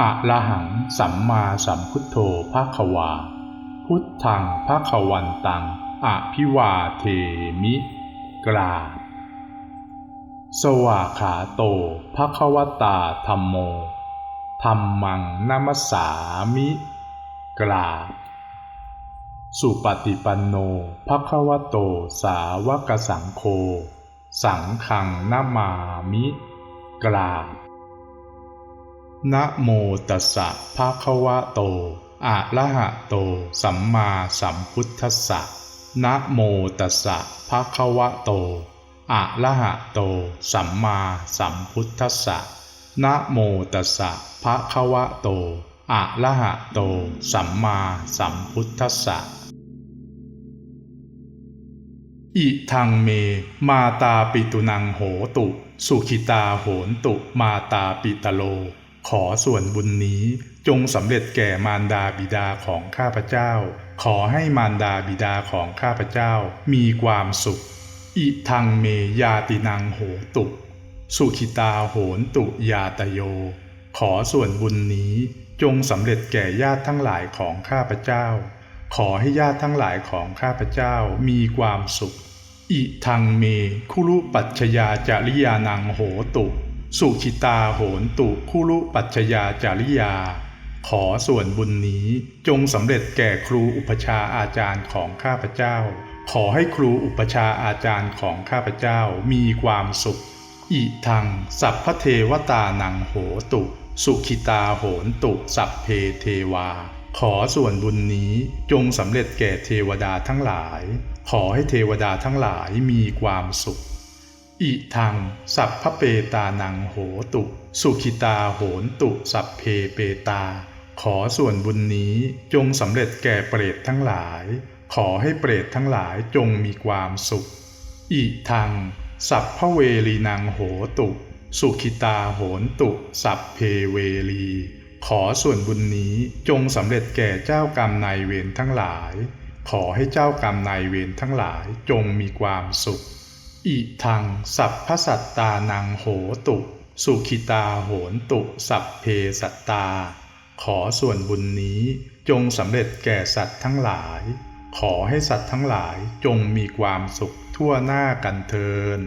อะระหังสัมมาสัมพุทโธภาควา พุทธังภาควันตังอะพิวาเทมิ กราบสวาขาโตภควตาธรรมโมธรรมังนามัสสามิ กราบสุปฏิปันโนภควโตสาวกสังโฆ สังฆังนามามิ กราบนะโมตัสสะภะคะวะโต อะระหะโต สัมมาสัมพุทธัสสะนะโมตัสสะภะคะวะโต อะระหะโต สัมมาสัมพุทธัสสะนะโมตัสสะภะคะวะโต อะระหะโต สัมมาสัมพุทธัสสะ อิทังเม มาตาปิตุนังโหตุ สุขิตาโหนตุ มาตาปิตโล ขอส่วนบุญนี้จงสำเร็จแก่มารดาบิดาของข้าพเจ้า ขอให้มารดาบิดาของข้าพเจ้ามีความสุข อิทังเมยาตินังโหตุ สุขิตาโหนตุยาตโย ขอส่วนบุญนี้จงสำเร็จแก่ญาติทั้งหลายของข้าพเจ้า ขอให้ญาติทั้งหลายของข้าพเจ้ามีความสุข อิทังเม คุรุปัชยาจาริยานังโหตุ สุขิตาโหนตุ คุรุปัชยาจาริยา ขอส่วนบุญนี้จงสำเร็จแก่ครูอุปชาอาจารย์ของข้าพเจ้า ขอให้ครูอุปชาอาจารย์ของข้าพเจ้ามีความสุข อิทัง สัพพเทวตานังโหตุ สุขิตาโหนตุ สัพเพเทวา ขอส่วนบุญนี้จงสำเร็จแก่เทวดาทั้งหลาย ขอให้เทวดาทั้งหลายมีความสุข อิทัง สัพพเปตานังโหตุ สุขิตาโหนตุสัพเพเปตา ขอส่วนบุญนี้จงสำเร็จแก่เปรตทั้งหลาย ขอให้เปรตทั้งหลายจงมีความสุข อิทัง สัพพเวลีนังโหตุ สุขิตาโหนตุสัพเพเวลีขอส่วนบุญนี้จงสำเร็จแก่เจ้ากรรมนายเวรทั้งหลาย ขอให้เจ้ากรรมนายเวรทั้งหลายจงมีความสุข อิทังสัพพสัตตานังโหตุ สุขิตาโหนตุสัพเพสัตตา ขอส่วนบุญนี้จงสำเร็จแก่สัตว์ทั้งหลาย ขอให้สัตว์ทั้งหลายจงมีความสุขทั่วหน้ากันเทิน